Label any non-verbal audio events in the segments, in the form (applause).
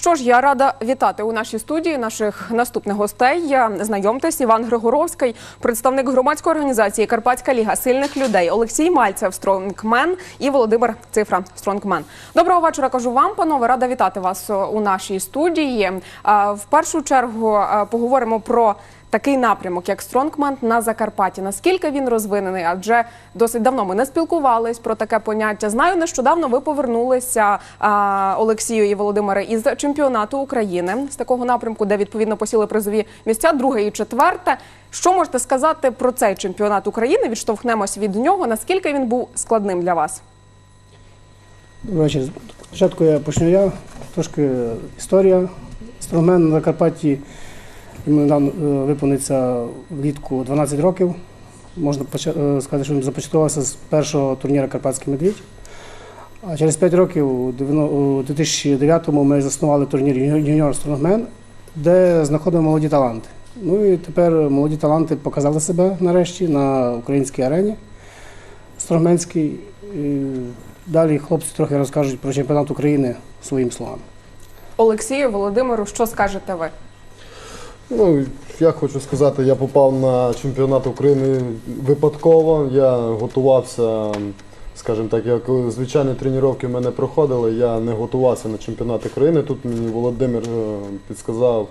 Що ж, я рада вітати у нашій студії наших наступних гостей. Знайомтесь, Іван Григоровський, представник громадської організації Карпатська ліга сильних людей, Олексій Мальцев, стронгмен і Володимир Цифра, стронгмен. Доброго вечора. Кажу вам, панове, рада вітати вас у нашій студії. В першу чергу поговоримо про. Такий напрямок, як стронгмен на Закарпатті. Наскільки він розвинений? Адже досить давно ми не спілкувались про таке поняття. Знаю, нещодавно ви повернулися Олексію і Володимире із чемпіонату України з такого напрямку, де відповідно посіли призові місця, друге і четверте. Що можете сказати про цей чемпіонат України? Відштовхнемось від нього. Наскільки він був складним для вас? Добрий вечір. Спочатку я почну я. Трошки історія. Стронгмен на Закарпатті недавно е, виповниться влітку 12 років. Можна е, сказати, що він започаткувався з першого турніру Карпатський медвідь. А через 5 років, у 2009-му, ми заснували турнір Юніор Стронгмен, де знаходимо молоді таланти. Ну і тепер молоді таланти показали себе нарешті на українській арені стронгменській. Далі хлопці трохи розкажуть про чемпіонат України своїм словами. Олексію, Володимиру, що скажете ви? Ну, я хочу сказати, я попав на чемпіонат України випадково. Я готувався, скажімо так, як звичайні тренування в мене проходили, я не готувався на чемпіонат України. Тут мені Володимир е, підсказав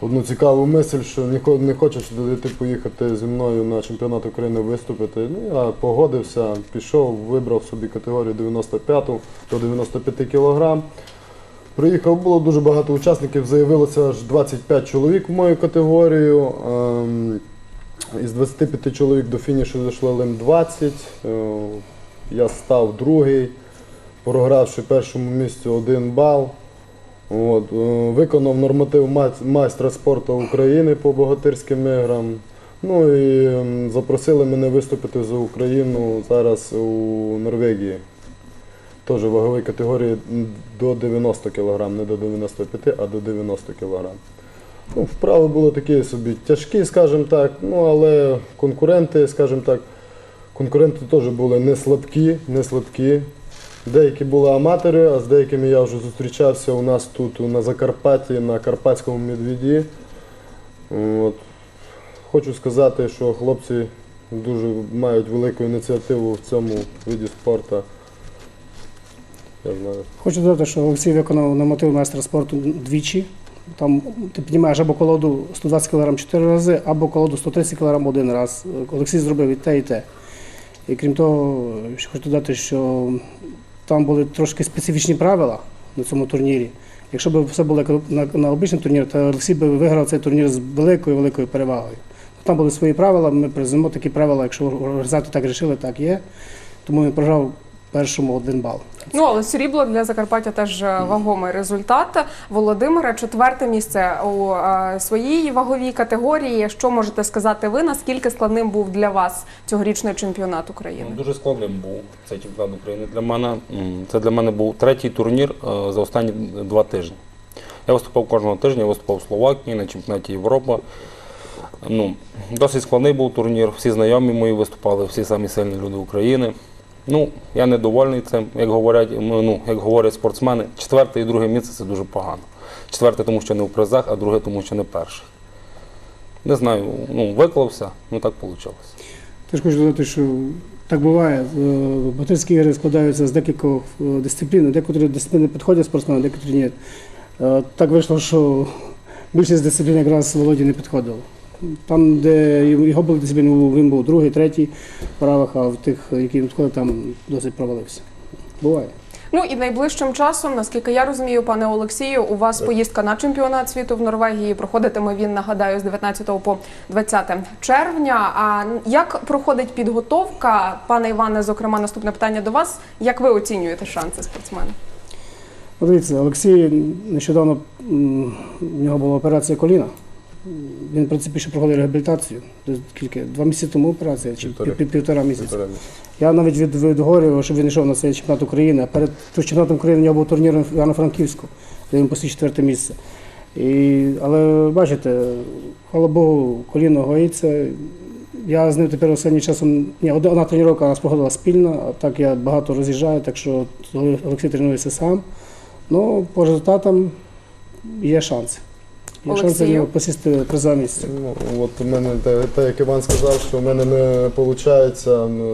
одну цікаву мисль, що не не хочеш ти поїхати зі мною на чемпіонат України виступити. Ну, я погодився, пішов, вибрав собі категорію 95 до 95 кілограм. Приїхав, було дуже багато учасників, заявилося аж 25 чоловік в мою категорію. Ем, Із 25 чоловік до фінішу зайшло лим 20. Е, Я став другий, програвши першому місцю один бал. От, е, виконав норматив майстра спорту України по богатирським іграм. Ну і ем, запросили мене виступити за Україну зараз у Норвегії. Теж ваговій категорії до 90 кг, не до 95, а до 90 кг. Ну, вправи були такі собі тяжкі, скажімо так, ну але конкуренти, скажімо так, конкуренти теж були не слабкі, не слабкі. Деякі були аматори, а з деякими я вже зустрічався у нас тут на Закарпатті, на Карпатському медвіді. От. Хочу сказати, що хлопці дуже мають велику ініціативу в цьому виді спорту. Знаю. Хочу додати, що Олексій виконав норматив майстра спорту двічі. Там ти піднімаєш або колоду 120 кг 4 рази, або колоду 130 кг один раз. Олексій зробив і те, і те. І крім того, хочу додати, що там були трошки специфічні правила на цьому турнірі. Якщо б все було на, на обичному турнірі, то Олексій би виграв цей турнір з великою великою перевагою. Там були свої правила, ми признаємо такі правила, якщо організатори так вирішили, так є. Тому він програв першому один бал. Ну, але срібло для Закарпаття теж е, вагомий результат. Володимира, четверте місце у е, своїй ваговій категорії. Що можете сказати ви? Наскільки складним був для вас цьогорічний чемпіонат України? Ну, Дуже складним був цей чемпіонат України для мене. Це для мене був третій турнір е, за останні два тижні. Я виступав кожного тижня, я виступав в Словакії на чемпіонаті Європи. Ну, досить складний був турнір, всі знайомі мої виступали, всі самі сильні люди України. Ну, я недовольний цим, як говорять, ну, ну, як говорять спортсмени, четверте і друге місце це дуже погано. Четверте, тому що не в призах, а друге, тому що не перший. Не знаю, ну, виклався, ну так вийшло. Теж хочу додати, що так буває. Е, ігри складаються з декількох е, дисциплін. Декотрі дисципліни підходять спортсменам, декотрі ні. Е, Так вийшло, що більшість дисциплін якраз Володі не підходило. Там, де його були дисципліни, він був другий, третій в правах, а в тих, які підходили, там досить провалився. Буває. Ну і найближчим часом, наскільки я розумію, пане Олексію, у вас поїздка на чемпіонат світу в Норвегії. Проходитиме він, нагадаю, з 19 по 20 червня. А як проходить підготовка, пане Іване? Зокрема, наступне питання до вас. Як ви оцінюєте шанси спортсмена? Дивіться, Олексій нещодавно в нього була операція коліна. Він, в принципі, ще проходив реабілітацію. Скільки? Два місяці тому операція, чи Півтори. пів- півтора місяця. Півтора. Я навіть від, відговорював, щоб він йшов на цей чемпіонат України. А перед чемпіонатом України у нього був турнір в Івано-Франківську, де він посів четверте місце. І, але бачите, хвала Богу, коліно гоїться. Я з ним тепер останнім часом. Ні, одна тренування у нас проходила спільно, а так я багато роз'їжджаю, так що Олексій тренується сам. Ну, по результатам є шанси. В нього посісти призове місце. Ну, от у мене те, те, як Іван сказав, що в мене не виходить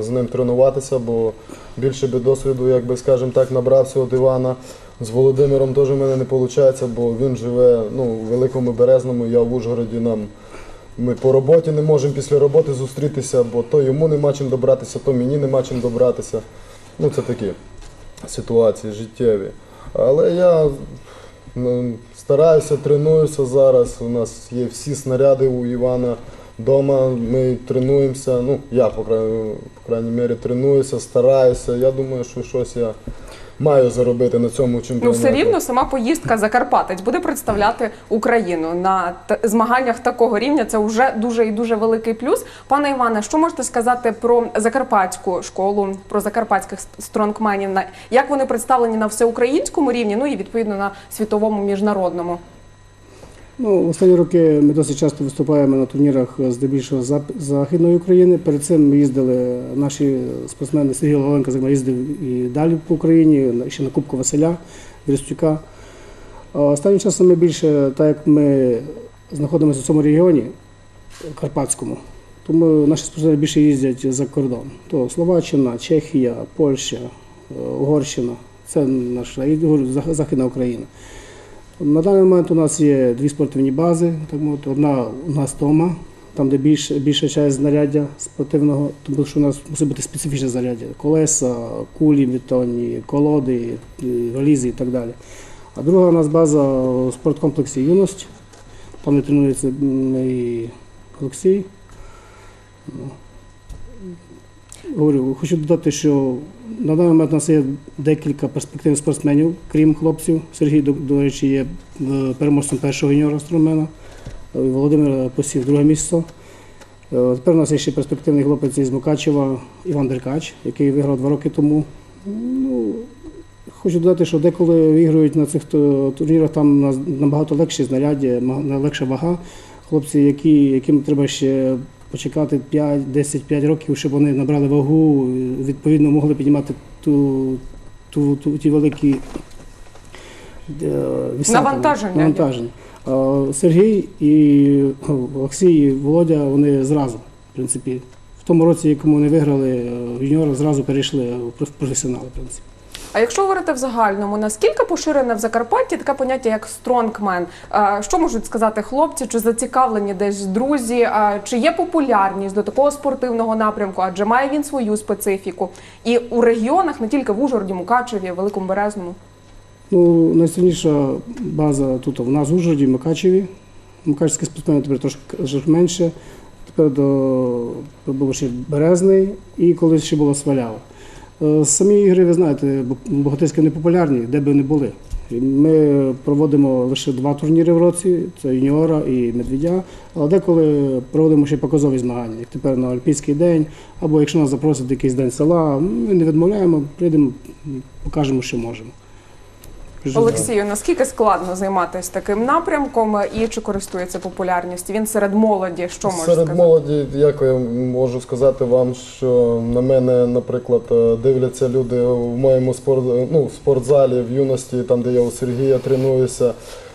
з ним тренуватися, бо більше би досвіду, як би скажемо так, набрався від Івана. З Володимиром теж в мене не виходить, бо він живе ну, у Великому Березному, я в Ужгороді нам. Ми по роботі не можемо після роботи зустрітися, бо то йому нема чим добратися, то мені нема чим добратися. Ну, це такі ситуації життєві. Але я ну, стараюся, тренуюся зараз. У нас є всі снаряди у Івана вдома. Ми тренуємося. Ну, я, по крайній, по крайній мірі, тренуюся, стараюся. Я думаю, що щось я маю заробити на цьому Ну, все рівно сама поїздка Закарпатець буде представляти Україну на змаганнях такого рівня. Це вже дуже і дуже великий плюс. Пане Іване, що можете сказати про закарпатську школу, про закарпатських стронгменів? На як вони представлені на всеукраїнському рівні? Ну і відповідно на світовому міжнародному. Ну, в останні роки ми досить часто виступаємо на турнірах здебільшого зап- Західної України. Перед цим ми їздили, наші спортсмени Сергій Лоленко їздив і далі по Україні, ще на Кубку Василя Вірстюка. Останнім часом ми більше, так як ми знаходимося в цьому регіоні Карпатському, тому наші спортсмени більше їздять за кордон. То Словаччина, Чехія, Польща, е, Угорщина. Це наша Західна Україна. На даний момент у нас є дві спортивні бази. Одна у нас вдома, там, де більше, більша часть знаряддя спортивного, тому що у нас мусить бути специфічне знаряддя. Колеса, кулі бетонні, колоди, валізи і так далі. А друга у нас база у спорткомплексі Юність. Там де тренується і Олексій. Ну. Говорю, хочу додати, що на даний момент у нас є декілька перспективних спортсменів, крім хлопців. Сергій, до, речі, є е, переможцем першого юніора стронгмена. Е, Володимир посів друге місце. Е, Тепер у нас є ще перспективний хлопець із Мукачева Іван Деркач, який виграв два роки тому. Ну, хочу додати, що деколи виграють на цих турнірах, там набагато легші знаряддя, легша вага. Хлопці, які, яким треба ще почекати 5, 10, 5 років, щоб вони набрали вагу, відповідно могли піднімати ту, ту, ту, ті великі е, Навантаження. навантаження. Сергій і о, Олексій і Володя вони зразу, в принципі, в тому році, якому вони виграли е, юніора, зразу перейшли в професіонали. В принципі. А якщо говорити в загальному, наскільки поширене в Закарпатті таке поняття як стронгмен? Що можуть сказати хлопці? Чи зацікавлені десь друзі? Чи є популярність до такого спортивного напрямку? Адже має він свою специфіку і у регіонах, не тільки в Ужгороді, Мукачеві, Великому Березному. Ну, найсильніша база тут в нас в Ужгороді, Мукачеві. Мукачевські спортсмени тепер трошки менше. Тепер до був ще Березний і колись ще була Свалява. Е, Самі ігри, ви знаєте, бо- богатирські не популярні, де би не були. Ми проводимо лише два турніри в році, це юніора і медведя, але деколи проводимо ще показові змагання, як тепер на Альпійський день, або якщо нас запросять якийсь день села, ми не відмовляємо, прийдемо, покажемо, що можемо. Олексію, наскільки складно займатися таким напрямком і чи користується популярністю? Він серед молоді, що може Серед сказати? молоді, як я можу сказати вам, що на мене, наприклад, е, дивляться люди в моєму спорт, ну, в спортзалі в юності, там де я у Сергія тренуюся.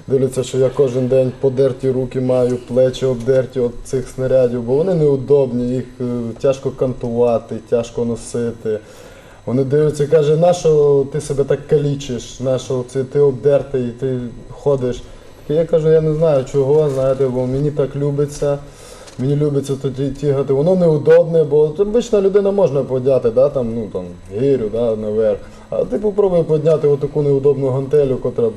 Дивляться, що я кожен день подерті руки маю, плечі обдерті від цих снарядів, бо вони неудобні, їх е, тяжко кантувати, тяжко носити. Вони дивляться і кажуть, нащо ти себе так калічиш, нащо це ти обдертий, ти ходиш. І я кажу, я не знаю чого, знаєте, бо мені так любиться. Мені любиться тоді тігати, Воно неудобне, бо обична людина можна подняти, да, там, ну, там, гирю да, наверх. А ти попробуй підняти отаку неудобну гантелю, котра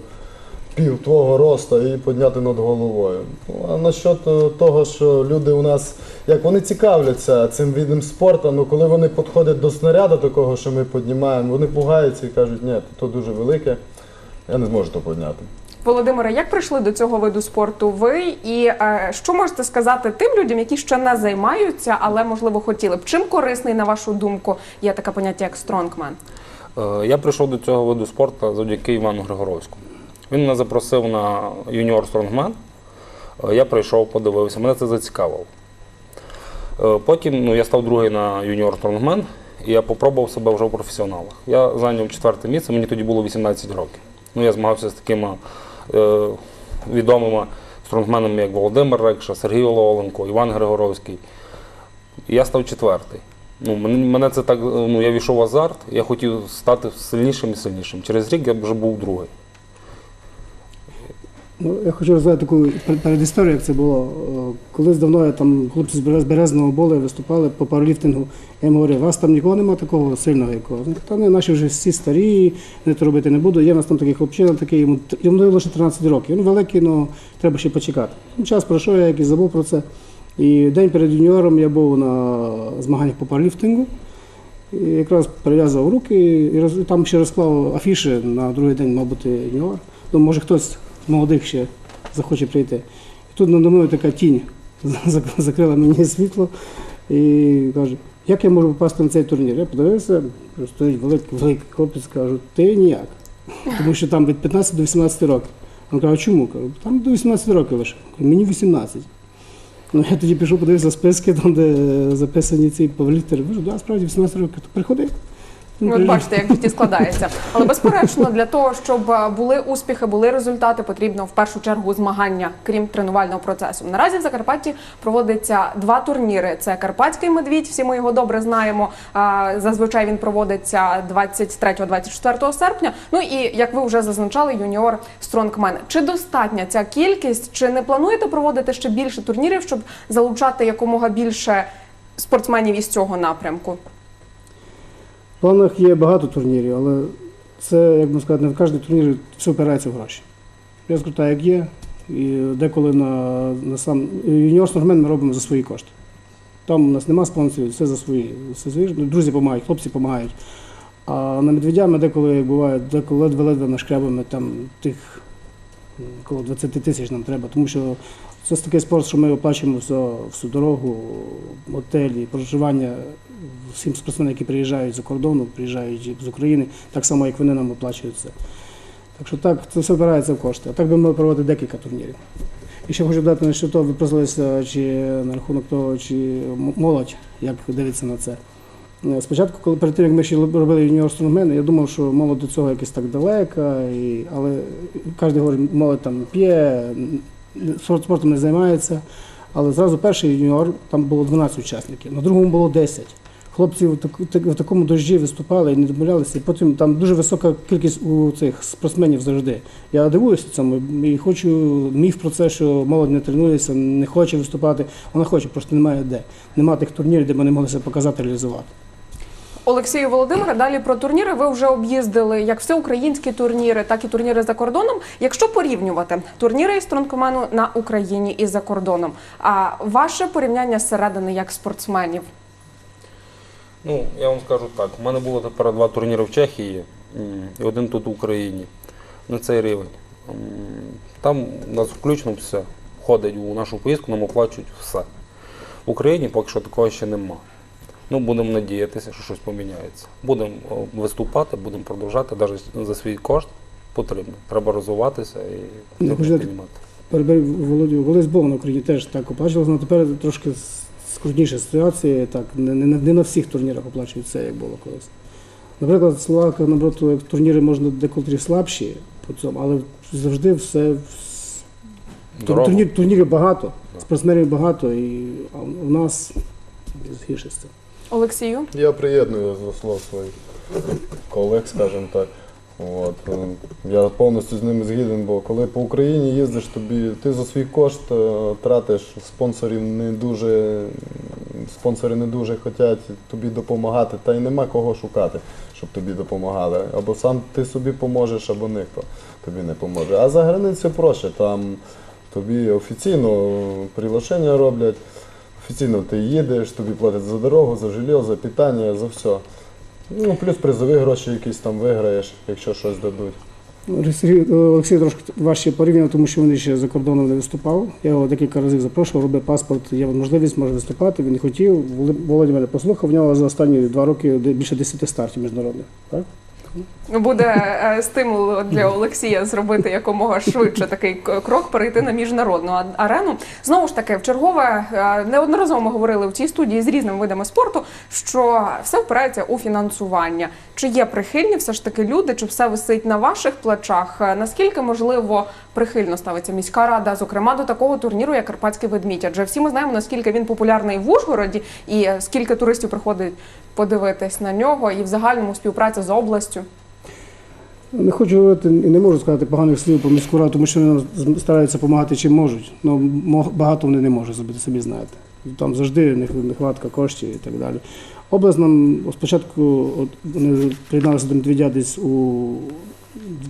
пів твого роста і підняти над головою. Ну, а насчет е, того, що люди у нас, як вони цікавляться цим видом спорту, ну коли вони підходять до снаряду такого, що ми піднімаємо, вони пугаються і кажуть, ні, то дуже велике, я не зможу то підняти. Володимире, як прийшли до цього виду спорту ви? І е, що можете сказати тим людям, які ще не займаються, але можливо хотіли б? Чим корисний, на вашу думку, є таке поняття як стронгмен? Е, Я прийшов до цього виду спорту завдяки Івану Григоровському. Він мене запросив на юніор стронгмен. Е, Я прийшов, подивився, мене це зацікавило. Е, Потім ну, я став другий на юніор стронгмен, і я попробував себе вже в професіоналах. Я зайняв четверте місце, мені тоді було 18 років. Ну, я змагався з такими е, відомими стронгменами, як Володимир Рекша, Сергій Ололенко, Іван Григоровський. І я став четвертий. Ну, мене, це так, ну, я війшов в азарт, я хотів стати сильнішим і сильнішим. Через рік я вже був другий. Ну, я хочу розказати таку пер- передісторію, як це було. Е, Колись давно я там хлопці з Березного боли виступали по пауерліфтингу. Я їм говорив, у вас там нікого немає такого сильного якого. Та не наші вже всі старі, вони то робити не буду. Є в нас там такий хлопчина, такий, йому, йому лише 13 років. Він великий, але треба ще почекати. Ну, Час пройшов, я якось забув про це. І день перед юніором я був на змаганнях по пауерліфтингу. І якраз перев'язав руки і там ще розклав афіші на другий день, мав бути юніор. Ну, може хтось молодих ще захоче прийти. І тут надо мною така тінь (laughs) закрила мені світло і каже, як я можу попасти на цей турнір? Я подивився, стоїть великий, великий хлопець, кажу, ти ніяк. Тому що там від 15 до 18 років. Він каже, чому? Кажу, там до 18 років лише. Мені 18. Ну, я тоді пішов, подивився списки, там, де записані ці повелітери. Кажу, да, справді 18 років, то приходи. От бачите, як в житті складається. Але безперечно, для того, щоб е, були успіхи, були результати, потрібно в першу чергу змагання, крім тренувального процесу. Наразі в Закарпатті проводиться два турніри: це Карпатський медвідь. Всі ми його добре знаємо. Зазвичай він проводиться 23-24 серпня. Ну і як ви вже зазначали, юніор Стронгмен. Чи достатня ця кількість? Чи не плануєте проводити ще більше турнірів, щоб залучати якомога більше спортсменів із цього напрямку? Планах є багато турнірів, але це, як би сказати, не в кожній турнірі все опирається в гроші. Я скажу так, як є. І деколи на, на сам юніор спортсмен ми робимо за свої кошти. Там у нас нема спонсорів, все за свої. Все. Ну, Друзі допомагають, хлопці допомагають. А на медведя деколи буває, деколи ледве-ледве нашкрябами там тих коло 20 тисяч нам треба, тому що це такий спорт, що ми оплачуємо все, всю дорогу, готелі, проживання всім спортсменам, які приїжджають за кордону, приїжджають з України, так само, як вони нам оплачують це. Так що так, це все вбирається в кошти. А так би ми проводили декілька турнірів. І ще хочу дати що то, ви просилися, чи на рахунок того, чи молодь, як дивиться на це. Е, Спочатку, коли перед тим, як ми ще робили юніор стронгмен, я думав, що молодь до цього якось так далека, і, але кожен говорить, молодь там п'є, спорт- спортом не займається. Але зразу перший юніор, там було 12 учасників, на другому було 10. Хлопці в, таку- так- в такому дощі виступали і не домовлялися. І потім там дуже висока кількість у цих спортсменів завжди. Я дивуюся цьому і хочу міф про це, що молодь не тренується, не хоче виступати. Вона хоче, просто немає де. Нема тих турнірів, де б вони могли себе показати, реалізувати. Олексію Володимире, далі про турніри. Ви вже об'їздили як всеукраїнські турніри, так і турніри за кордоном. Якщо порівнювати турніри із стронгмену на Україні і за кордоном, а ваше порівняння зсередини як спортсменів? Ну, я вам скажу так, у мене було тепер два турніри в Чехії і один тут в Україні. На цей рівень. Там у нас включно все. Входить у нашу поїздку, нам оплачують все. В Україні поки що такого ще нема. Ну, будемо надіятися, що щось поміняється. Будемо виступати, будемо продовжати, навіть за свій кошт потрібно. Треба розвиватися і це піднімати. Володю, колись було на Україні теж так оплачувалося, але тепер трошки с- скрутніша ситуація. Так, не, не, не на всіх турнірах оплачують це, як було колись. Наприклад, Словака, наоборот, турніри можна декотрі слабші по цьому, але завжди все. Дорого. Турнір, турнірів багато, спортсменів багато, і а у нас гірше з цим. Олексію? Я приєдную до слов своїх колег, скажімо так. От. е, Я повністю з ними згіден, бо коли по Україні їздиш, тобі ти за свій кошт е, тратиш, спонсорів не дуже, спонсори не дуже хочуть тобі допомагати, та й нема кого шукати, щоб тобі допомагали. Або сам ти собі поможеш, або ніхто тобі не поможе. А за границею проще, там тобі офіційно приглашення роблять. Офіційно ти їдеш, тобі платять за дорогу, за жилье, за питання, за все. Ну, плюс призові гроші якісь там виграєш, якщо щось дадуть. Олексій, Олексій трошки важче порівняно, тому що він ще за кордоном не виступав. Я його декілька разів запрошував, робив паспорт, є можливість, може виступати. Він хотів. Володя мене послухав, в нього за останні два роки більше 10 стартів міжнародних. Так? Буде е, стимул для Олексія зробити якомога швидше такий крок, перейти на міжнародну арену. Знову ж таки, в чергове е, неодноразово ми говорили в цій студії з різними видами спорту, що все впирається у фінансування. Чи є прихильні все ж таки люди, чи все висить на ваших плечах? Е, Наскільки можливо прихильно ставиться міська рада, зокрема до такого турніру, як Карпатський ведмідь? Адже всі ми знаємо, наскільки він популярний в Ужгороді, і скільки туристів приходить подивитись на нього, і в загальному співпраця з областю. Не хочу говорити і не можу сказати поганих слів про міську раду, тому що вони нам стараються допомагати чим можуть. Ну багато вони не можуть зробити, собі знаєте. Там завжди нехватка коштів і так далі. Область нам спочатку вони приєдналися до Медведя десь у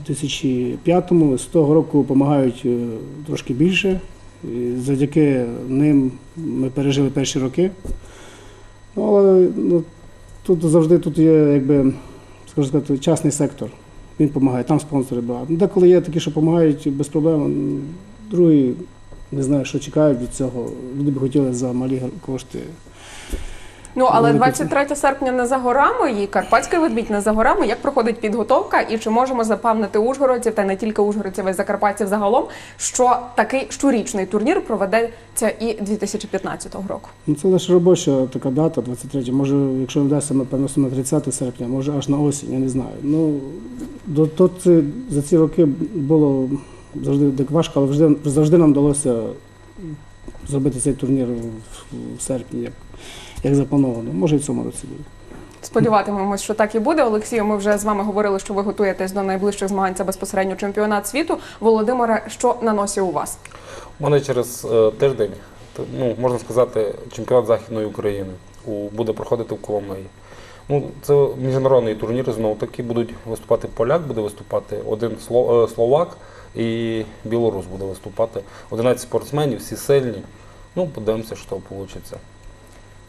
2005-му, з того року допомагають е, трошки більше. І завдяки ним ми пережили перші роки. Ну, але ну, тут завжди тут є, якби, скажу сказати, частний сектор. Він допомагає, там спонсори багато. Деколи є такі, що допомагають без проблем. Другі не знаю, що чекають від цього. Люди б хотіли за малі кошти. Ну але Велике 23 серпня не за горами, і Карпатський ведмідь не за горами. Як проходить підготовка, і чи можемо запевнити ужгородців, та не тільки ужгородців, а й закарпатців загалом, що такий щорічний турнір проведеться і 2015 року? Ну, це лише робоча така дата, 23. Може, якщо не вдасться, напевно, на 30 серпня, може аж на осінь, я не знаю. Ну, до, то це, за ці роки було завжди так важко, але завжди, завжди нам вдалося зробити цей турнір в, в серпні, як, заплановано. Може, і в цьому році буде. Сподіватимемось, що так і буде. Олексію, ми вже з вами говорили, що ви готуєтесь до найближчих змагань. Це безпосередньо чемпіонат світу. Володимире, що на носі у вас? У мене через е, тиждень, ну, можна сказати, чемпіонат Західної України буде проходити в Коломиї. Ну, це міжнародний турнір, знову таки будуть виступати поляк, буде виступати один е, словак і білорус буде виступати. 11 спортсменів, всі сильні. Ну, подивимося, що вийде.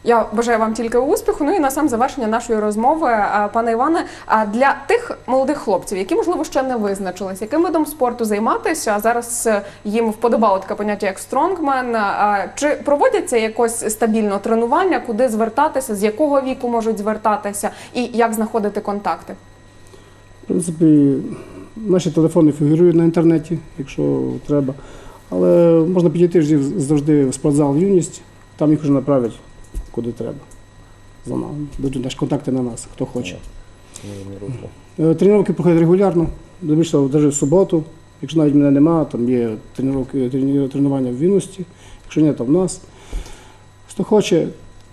Я бажаю вам тільки успіху. Ну і на сам завершення нашої розмови, пане Іване, а для тих молодих хлопців, які можливо ще не визначились, яким видом спорту займатися, а зараз е, їм вподобало таке поняття як стронгмен. Чи проводяться якось стабільно тренування, куди звертатися, з якого віку можуть звертатися, і як знаходити контакти? В принципі, наші телефони фігурують на інтернеті, якщо треба. Але можна підійти завжди в спортзал юність, там їх вже направлять куди треба. За нами. Будуть наші контакти на нас, хто хоче. Е, Тренування проходять регулярно, здебільшого навіть в суботу. Якщо навіть мене немає, там є тренування, тренування в Вінності, якщо ні, то в нас. Хто хоче,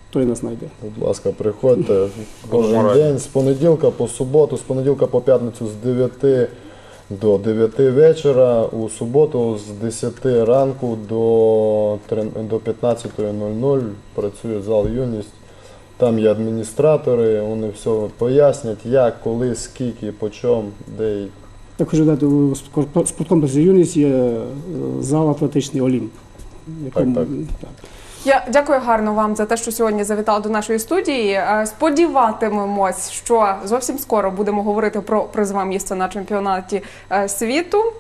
той нас знайде. Будь ласка, приходьте кожен день з понеділка по суботу, з понеділка по п'ятницю з 9 до 9 вечора, у суботу з 10 ранку до, трен- до 15.00 працює зал юність. Там є адміністратори, вони все пояснять, як, коли, скільки, по чому, де Так дати у спорт- спорткомплексі юність є е, зал атлетичний Олімп. якому- так. так. Я дякую гарно вам за те, що сьогодні завітали до нашої студії. Е, Сподіватимемось, що зовсім скоро будемо говорити про призове місце на чемпіонаті е, світу.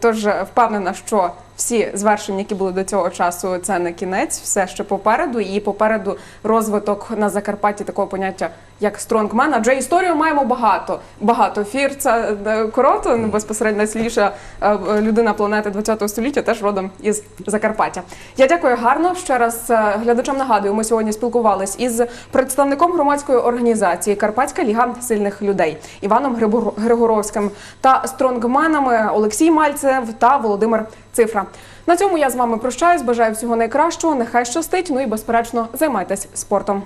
Тож е, впевнена, що всі звершення, які були до цього часу, це не кінець, все ще попереду, і попереду розвиток на Закарпатті такого поняття як стронгмен. Адже історію маємо багато. Багато Фірца е, Коротон, безпосередньо найсильніша е, людина планети ХХ століття, теж родом із Закарпаття. Я дякую гарно. Ще раз е, глядачам нагадую, ми сьогодні спілкувались із представником громадської організації Карпатська ліга сильних людей Іваном Григоровським та стронгменами Олексій Мальцев та Володимир цифра. На цьому я з вами прощаюсь. Бажаю всього найкращого. Нехай щастить. Ну і безперечно займайтесь спортом.